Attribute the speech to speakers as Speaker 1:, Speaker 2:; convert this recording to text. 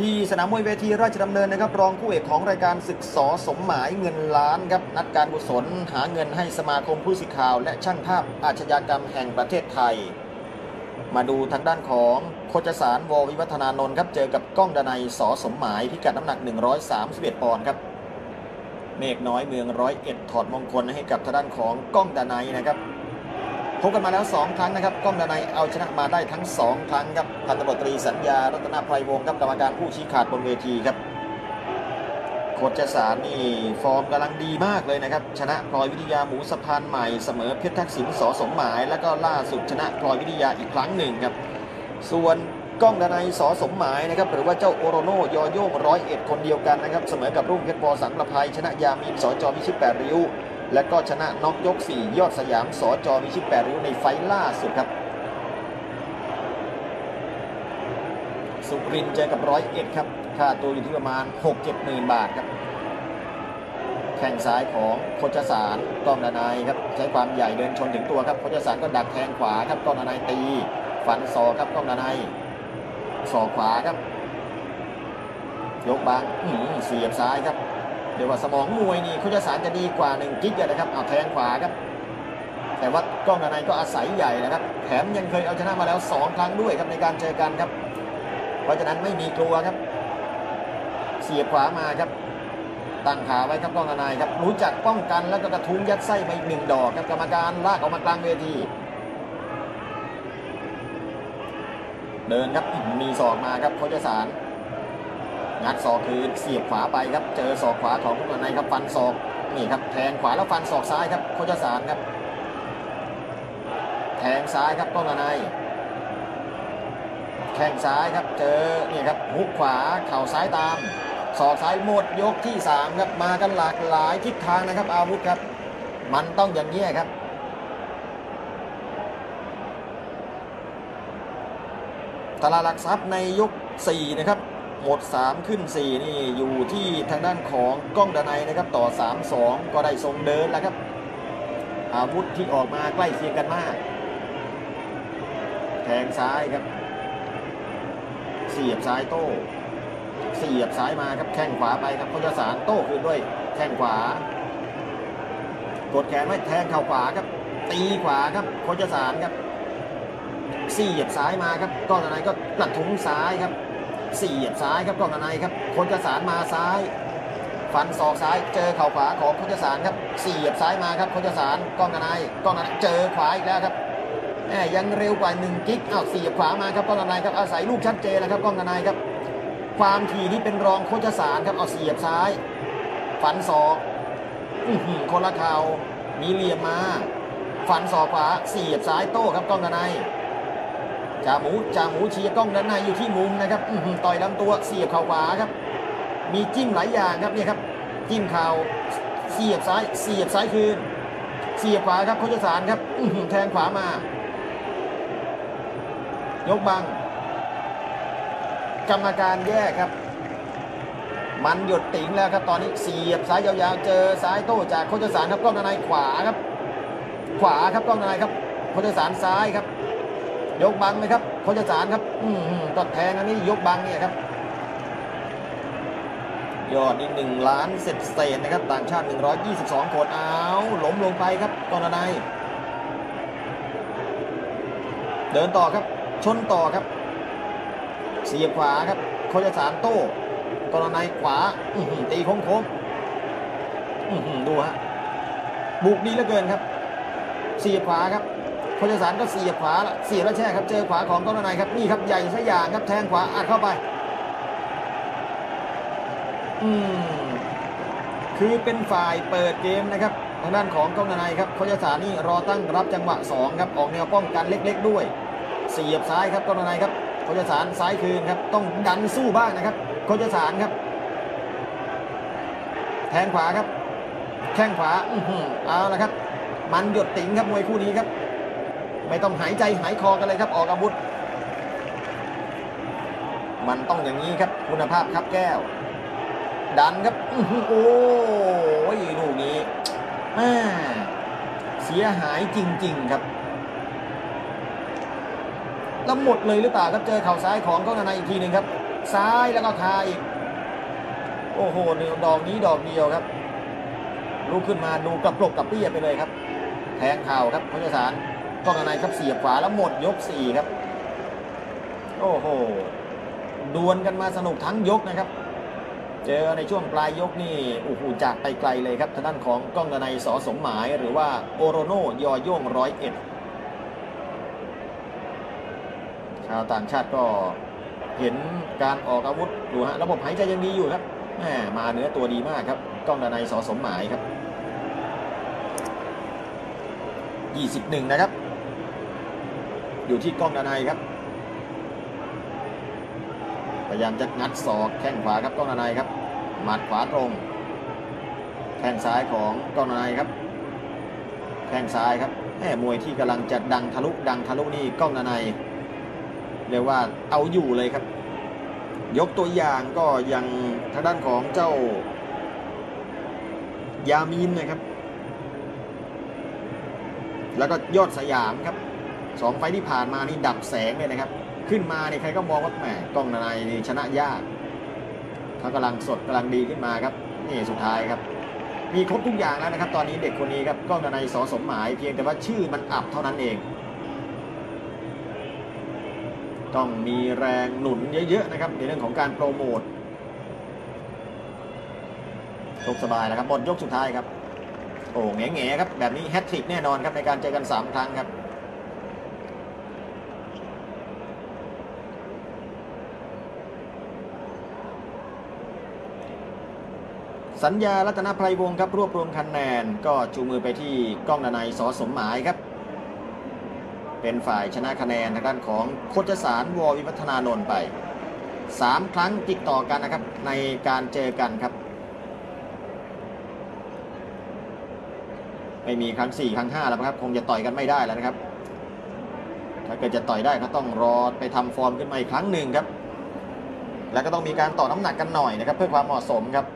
Speaker 1: ที่สนามมวยเวทีราชดำเนินนะครับ รองผู้เอกของรายการศึกสอสมหมายเงินล้านครับ นัดการกุศลหาเงินให้สมาคมผู้สื่อข่าว และช่างภาพอาชญากรรมแห่งประเทศไทย มาดูทางด้านของโคจสารววิวัฒนานนท์ครับ เจอกับก้องดนัยสอสมหมายพิกัดน้ำหนัก 131 ปอนด์ครับ เมฆน้อยเมืองร้อยเอ็ดถอดมงคลให้กับทางด้านของก้องดนัยนะครับ พบกันมาแล้ว 2 ครั้งนะครับก้องดนัยเอาชนะมาได้ทั้ง 2 ครั้งครับพันตำรวจตรีสัญญารัตนไพรวงศ์ครับกรรมการผู้ชี้ขาดบนเวทีครับโคจสารนี่ฟอร์มกำลังดีมากเลยนะครับ ชนะพลอยวิทยาหมูสะพานใหม่เสมอเพชรทักษิณสอสมหมาย แล้วก็ล่าสุดชนะพลอยวิทยาอีกครั้งหนึ่งครับ ส่วนก้องดนัยสอสมหมายนะครับหรือว่าเจ้าโอโรโนยอโยงร้อยเอ็ดคนเดียวกันนะครับเสมอกับรุ่งเพชรบอสังประภัยชนะยามีสอจอมิชิตแปดริ้ว และก็ชนะน็อกยก 4 ยอดสยามสอจอมิชิตแปริ้วในไฟล์ล่าสุดครับ สุรินเจอกับร้อยเอ็ดครับ ค่าตัวอยู่ที่ประมาณ 6-7หมื่นบาทครับ แข้งซ้ายของโคจสารกองดนายครับ ใช้ความใหญ่เดินชนถึงตัวครับโคจสารก็ดักแทงขวาครับกองดนายตีฟันศอกครับกองดนายศอกขวาครับ ยกบางอื้อหือเสียบซ้ายครับ เดี๋ยวว่าสมองมวยนี่โคจสารจะดีกว่าหนึ่งกิ๊กเลยนะครับเอาแทงขวาครับ แต่ว่ากล้องดนายก็อาศัยใหญ่นะครับ แถมยังเคยเอาชนะมาแล้ว 2 ครั้งด้วยครับในการเจอกันครับ เพราะฉะนั้นไม่มีกลัวครับ เสียบขวามาครับตั้งขาไว้ครับกล้องทนายครับรู้จักป้องกันแล้วก็กระทุ้งยัดไส้ไปอีกหนึ่งดอกครับกรรมการลากออกมากลางเวทีเดินครับมีศอกมาครับโคจสาร งัดศอกคืนเสียบขวาไปครับ เจอศอกขวาของกล้องทนายครับฟันศอกนี่ครับแทงขวาแล้วฟันศอกซ้ายครับโคจสารครับ แทงซ้ายครับกล้องนายแข้งซ้ายครับเจอนี่ครับฮุกขวาเข่าซ้ายตามศอกซ้ายหมดยกที่3ครับมากันหลากหลายทิศทางนะครับ อาวุธครับ มันต้องอย่างนี้ครับตลาดหลักทรัพย์ในยก4นะครับ หมด 3 ขึ้น 4 นี่อยู่ที่ทางด้านของกล้องดนัยนะครับต่อ 3-2 ก็ได้ทรงเดินแล้วครับ อาวุธที่ออกมาใกล้เคียงกันมาก แทงซ้ายครับ เสียบซ้ายโต้เสียบซ้ายมาครับแข้งขวาไปครับโคจสารโต้คืนด้วยแข้งขวากดแขนไว้แทงเข่าขวาครับ ตีขวาครับโคจสารครับเสียบซ้ายมาครับก้องตะไนก็กระทุ้งซ้ายครับ เสียบซ้ายครับกล้องตะไนครับโคจสารมาซ้าย ฟันศอกซ้ายเจอเข่าขวาของโคจสารครับเสียบซ้ายมาครับโคจสารกล้องตะไนก้องตะไนเจอขวาอีกแล้วครับแหมยังเร็วกว่าหนึ่งกิ๊กอ้าวเสียบขวามาครับกล้องตะไนครับอาศัยลูกชัดเจนนะครับกล้องตะไนครับ ความถี่ที่เป็นรองโคจสารครับเอาเสียบซ้าย ฟันศอกอื้อหือคนละเข่ามีเหลี่ยมมา ฟันศอกขวาเสียบซ้ายโต้ครับกล้องด้านใน จ่าหมูจ่าหมูเชียร์กล้องด้านในอยู่ที่มุมนะครับต่อยลำตัวเสียบเข่าขวาครับ มีจิ้มหลายอย่างครับเนี่ยครับ จิ้มเข่าเสียบซ้ายเสียบซ้ายคืน เสียบขวาครับโคจสารครับอืแทงขวามา ยกบัง กรรมการแยกครับ มันหยดติ๋งแล้วครับ ตอนนี้เสียบซ้ายยาวๆ เจอซ้ายโต้จากโคจสารครับกล้องนายขวาครับ ขวาครับกล้องนายครับโคจสารซ้ายครับ ยกบังไหมครับโคจสารครับ อืมก็แทงอันนี้ยกบังเนี่ยครับ ยอดนี่หนึ่งล้านเศษเศษนะครับ ต่างชาติ 122 คนเอาล้มลงไปครับกองนายเดินต่อครับ ชนต่อครับ เสียบขวาครับโคจสารโต้กรณายขวาอืตีโค้งโค้งดูฮะบุกดีเหลือเกินครับเสียบขวาครับ โคจสารก็เสียบขวาละเสียบแล้วแช่ครับ เจอขวาของกรณายครับนี่ครับใหญ่ซะอย่างครับแทงขวาอัดเข้าไป อืมคือเป็นฝ่ายเปิดเกมนะครับ ทางด้านของกองนายครับโคจสารนี่รอตั้งรับจังหวะสองครับออกแนวป้องกันเล็ก ๆ ด้วย เสียบซ้ายครับกองนายครับโคจสารซ้ายคืนครับ ต้องดันสู้บ้างนะครับโคจสารครับ แทงขวาครับ แข้งขวาอือหือเอาละครับ มันหยดติ๋งครับมวยคู่นี้ครับ ไม่ต้องหายใจหายคอกันเลยครับออกอาวุธ มันต้องอย่างนี้ครับคุณภาพครับแก้ว ดันครับโอ้ยลูกนี้แม่เสียหายจริง ๆครับแล้วหมดเลยหรือเปล่าครับเจอเข่าซ้ายของก้องนาอีกทีหนึ่งครับ ซ้ายแล้วก็คาอีก โอ้โหดอกนี้ดอกเดียวครับลุกขึ้นมาดูกระปรกกระเปี้ยไปเลยครับ แทงเข่าครับพจสาร กล้องในครับเสียบขวาแล้วหมดยกสี่ครับ โอ้โหดวลกันมาสนุกทั้งยกนะครับ เจอในช่วงปลายยกนี่โอ้โหจากไปไกลเลยครับทางด้านของกล้องในสอสมหมายหรือว่าโอโรโนยอโย่งร้อยเอ็ดชาวต่างชาติก็เห็นการออกอาวุธดูฮะระบบหายใจยังดีอยู่ครับแหมมาเนื้อตัวดีมากครับกล้องดานายสอสมหมายครับ 21 นะครับ อยู่ที่กล้องดานายครับ พยายามจะงัดศอกแข้งขวาครับกล้องดานายครับ หมัดขวาตรง แข้งซ้ายของกล้องดานายครับ แข้งซ้ายครับแหมมวยที่กำลังจะดังทะลุดังทะลุนี่กล้องดานายเรียกว่าเอาอยู่เลยครับ ยกตัวอย่างก็ยังทางด้านของเจ้ายามีนนะครับ แล้วก็ยอดสยามครับ สองไฟที่ผ่านมานี่ดับแสงเลยนะครับ ขึ้นมาเนี่ยใครก็มองว่าแหมกล้องนายนี่ชนะยากเขากำลังสดกำลังดีขึ้นมาครับนี่สุดท้ายครับ มีครบทุกอย่างแล้วนะครับ ตอนนี้เด็กคนนี้ครับกล้องนายสอสมหมายเพียงแต่ว่าชื่อมันอับเท่านั้นเอง ต้องมีแรงหนุนเยอะๆนะครับในเรื่องของการโปรโมทชกสบายแล้วครับหมดยกสุดท้ายครับ โอ้แง่แง่ๆครับ แบบนี้แฮตทริกแน่นอนครับในการเจอกัน 3 ครั้งครับ สัญญารัตนไพรวงศ์ครับรวบรวมคะแนนก็จูมือไปที่กล้องดนายสอสมหมายครับ เป็นฝ่ายชนะคะแนนทางด้านของโคจสารววิวัฒนานนท์ไป 3 ครั้งติดต่อกันนะครับในการเจอกันครับ ไม่มีครั้ง 4 ครั้ง 5 แล้วครับ คงจะต่อยกันไม่ได้แล้วนะครับ ถ้าเกิดจะต่อยได้ก็ต้องรอไปทำฟอร์มขึ้นมาอีกครั้งหนึ่งครับ แล้วก็ต้องมีการต่อน้ำหนักกันหน่อยนะครับ เพื่อความเหมาะสมครับ